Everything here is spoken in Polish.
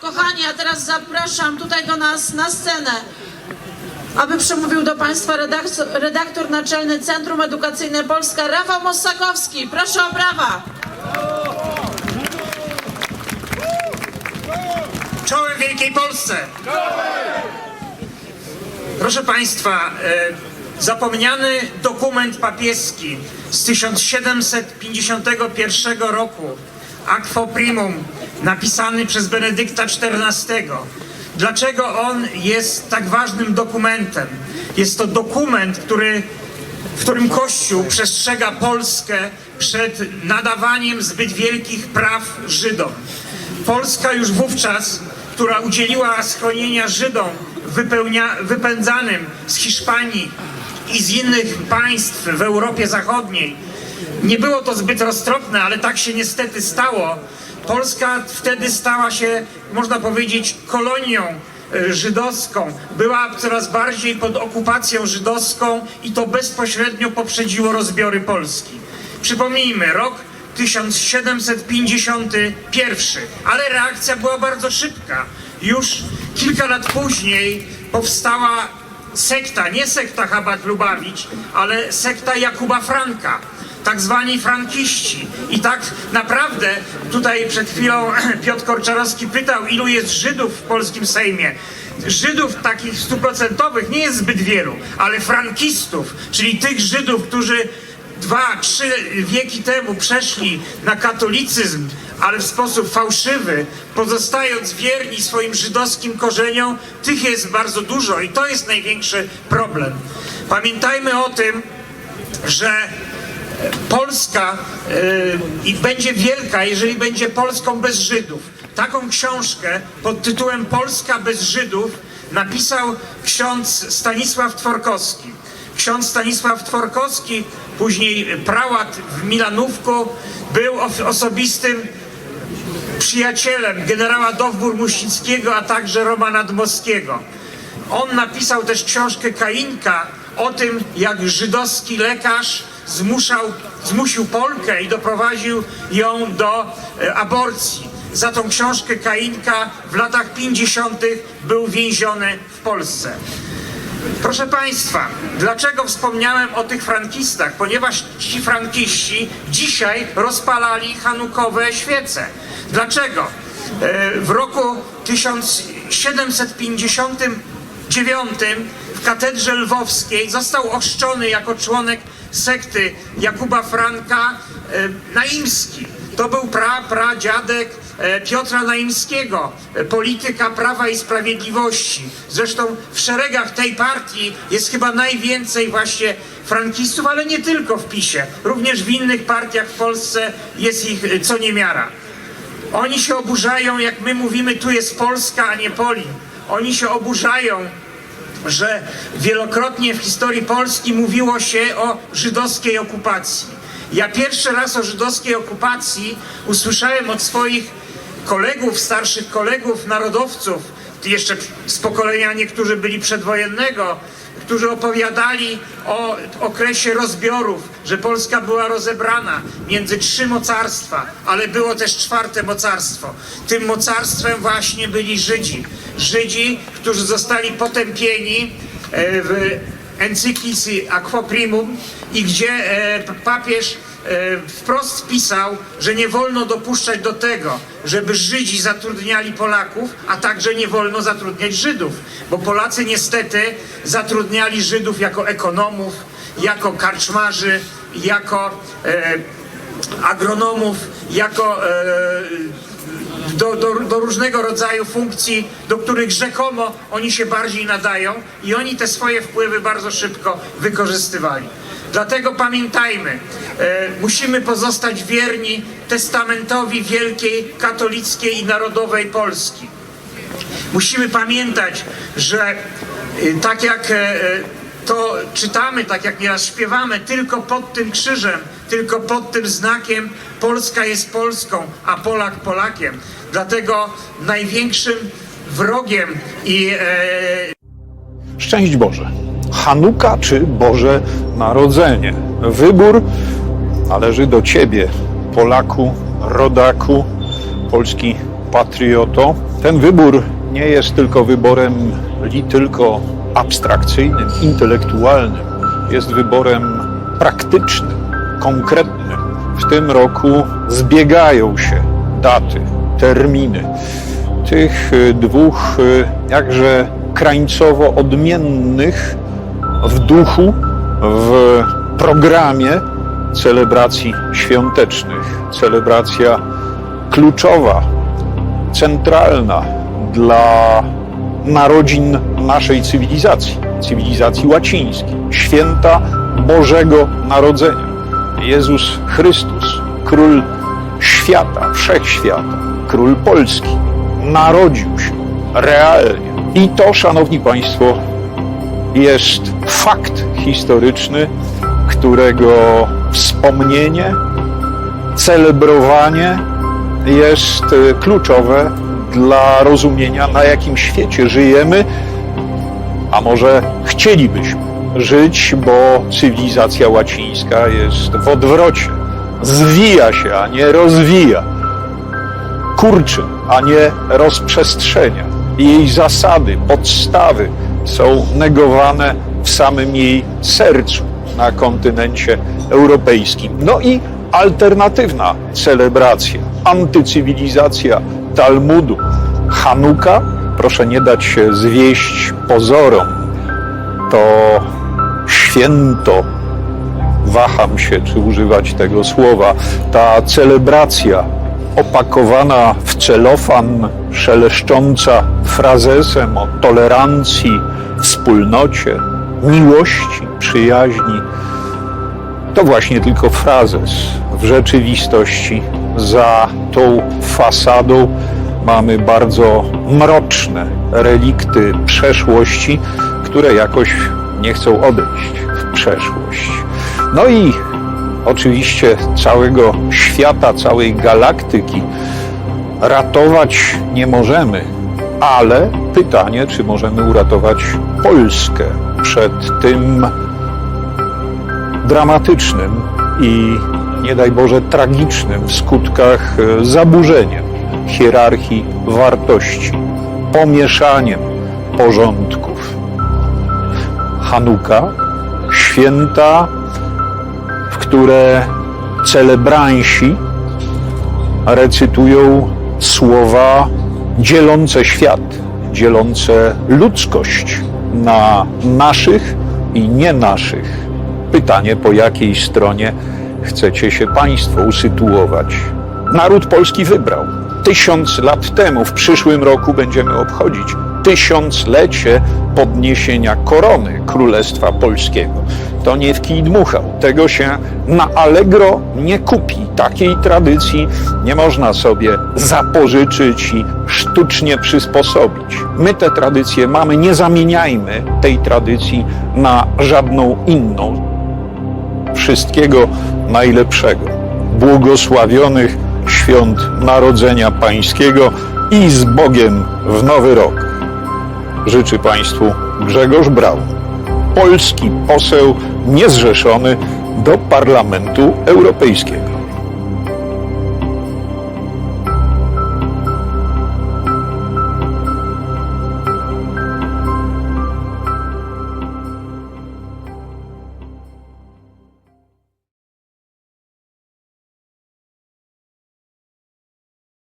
Kochani, a teraz zapraszam tutaj do nas na scenę, aby przemówił do Państwa redaktor, redaktor naczelny Centrum Edukacyjne Polska Rafał Mossakowski. Proszę o brawa. Czołem Wielkiej Polsce! Proszę Państwa, e, zapomniany dokument papieski z 1751 roku, Aquo Primum, napisany przez Benedykta XIV. Dlaczego on jest tak ważnym dokumentem? Jest to dokument, który w którym Kościół przestrzega Polskę przed nadawaniem zbyt wielkich praw Żydom. Polska już wówczas, która udzieliła schronienia Żydom wypełnia, wypędzanym z Hiszpanii i z innych państw w Europie Zachodniej, nie było to zbyt roztropne, ale tak się niestety stało. Polska wtedy stała się, można powiedzieć, kolonią e, żydowską. Była coraz bardziej pod okupacją żydowską i to bezpośrednio poprzedziło rozbiory Polski. Przypomnijmy, rok 1751, ale reakcja była bardzo szybka. Już kilka lat później powstała sekta, nie sekta Chabad Lubawicz, ale sekta Jakuba Franka tak zwani frankiści. I tak naprawdę tutaj przed chwilą Piotr Korczarowski pytał, ilu jest Żydów w polskim Sejmie. Żydów takich stuprocentowych nie jest zbyt wielu, ale frankistów, czyli tych Żydów, którzy dwa, trzy wieki temu przeszli na katolicyzm, ale w sposób fałszywy, pozostając wierni swoim żydowskim korzeniom, tych jest bardzo dużo i to jest największy problem. Pamiętajmy o tym, że Polska y, i będzie wielka, jeżeli będzie Polską bez Żydów. Taką książkę pod tytułem Polska bez Żydów napisał ksiądz Stanisław Tworkowski. Ksiądz Stanisław Tworkowski, później prałat w Milanówku, był osobistym przyjacielem generała Dowbór-Muścickiego, a także Romana Dmowskiego. On napisał też książkę Kainka o tym, jak żydowski lekarz zmuszał, zmusił Polkę i doprowadził ją do e, aborcji. Za tą książkę Kainka w latach 50. był więziony w Polsce. Proszę Państwa, dlaczego wspomniałem o tych frankistach? Ponieważ ci frankiści dzisiaj rozpalali hanukowe świece. Dlaczego? E, W roku 1759 w katedrze lwowskiej został ochrzczony jako członek sekty Jakuba Franka e, Naimski. To był pra, pradziadek e, Piotra Naimskiego, e, polityka Prawa i Sprawiedliwości. Zresztą w szeregach tej partii jest chyba najwięcej właśnie frankistów, ale nie tylko w PiSie. Również w innych partiach w Polsce jest ich co niemiara. Oni się oburzają, jak my mówimy, tu jest Polska, a nie Polin. Oni się oburzają, że wielokrotnie w historii Polski mówiło się o żydowskiej okupacji. Ja pierwszy raz o żydowskiej okupacji usłyszałem od swoich kolegów, starszych kolegów, narodowców, jeszcze z pokolenia niektórzy byli przedwojennego, którzy opowiadali o okresie rozbiorów, że Polska była rozebrana między trzy mocarstwa, ale było też czwarte mocarstwo. Tym mocarstwem właśnie byli Żydzi. Żydzi, którzy zostali potępieni e, w encyklicy Aqua Primum i gdzie e, papież wprost pisał, że nie wolno dopuszczać do tego, żeby Żydzi zatrudniali Polaków, a także nie wolno zatrudniać Żydów, bo Polacy niestety zatrudniali Żydów jako ekonomów, jako karczmarzy, jako e, agronomów, jako e, do, do, do różnego rodzaju funkcji, do których rzekomo oni się bardziej nadają i oni te swoje wpływy bardzo szybko wykorzystywali. Dlatego pamiętajmy, e, musimy pozostać wierni testamentowi wielkiej katolickiej i narodowej Polski. Musimy pamiętać, że y, tak jak e, e, to czytamy, tak jak nieraz śpiewamy, tylko pod tym krzyżem, tylko pod tym znakiem Polska jest Polską, a Polak Polakiem. Dlatego największym wrogiem i e, Szczęść Boże. Hanuka czy Boże Narodzenie? Wybór należy do Ciebie, Polaku, rodaku, Polski patrioto, ten wybór nie jest tylko wyborem li tylko abstrakcyjnym, intelektualnym. Jest wyborem praktycznym, konkretnym. W tym roku zbiegają się daty, terminy tych y, dwóch y, jakże krańcowo odmiennych w duchu, w programie celebracji świątecznych. Celebracja kluczowa, centralna dla narodzin naszej cywilizacji, cywilizacji łacińskiej, święta Bożego Narodzenia. Jezus Chrystus, król świata, wszechświata, król Polski, narodził się realnie. I to, szanowni państwo, jest fakt historyczny, którego wspomnienie, celebrowanie jest y, kluczowe dla rozumienia, na jakim świecie żyjemy, a może chcielibyśmy żyć, bo cywilizacja łacińska jest w odwrocie. Zwija się, a nie rozwija. Kurczy, a nie rozprzestrzenia. Jej zasady, podstawy są negowane w samym jej sercu na kontynencie europejskim. No i alternatywna celebracja, antycywilizacja Talmudu, Hanuka, proszę nie dać się zwieść pozorom, to święto, waham się, czy używać tego słowa, ta celebracja opakowana w celofan, szeleszcząca frazesem o tolerancji, wspólnocie, miłości, przyjaźni, to właśnie tylko frazes. W rzeczywistości za tą fasadą mamy bardzo mroczne relikty przeszłości, które jakoś nie chcą odejść w przeszłość. No i oczywiście całego świata, całej galaktyki ratować nie możemy, ale pytanie, czy możemy uratować Polskę przed tym dramatycznym i nie daj Boże tragicznym w skutkach e, zaburzeniem hierarchii wartości, pomieszaniem porządków. Hanuka, święta, w które celebransi recytują słowa dzielące świat, dzielące ludzkość na naszych i nie naszych. Pytanie, po jakiej stronie chcecie się Państwo usytuować. Naród polski wybrał. Tysiąc lat temu, w przyszłym roku będziemy obchodzić tysiąclecie podniesienia korony Królestwa Polskiego. To nie w kij dmuchał. Tego się na Allegro nie kupi. Takiej tradycji nie można sobie zapożyczyć i sztucznie przysposobić. My te tradycje mamy, nie zamieniajmy tej tradycji na żadną inną wszystkiego najlepszego. Błogosławionych świąt Narodzenia Pańskiego i z Bogiem w Nowy Rok. Życzy Państwu Grzegorz Braun, polski poseł niezrzeszony do Parlamentu Europejskiego.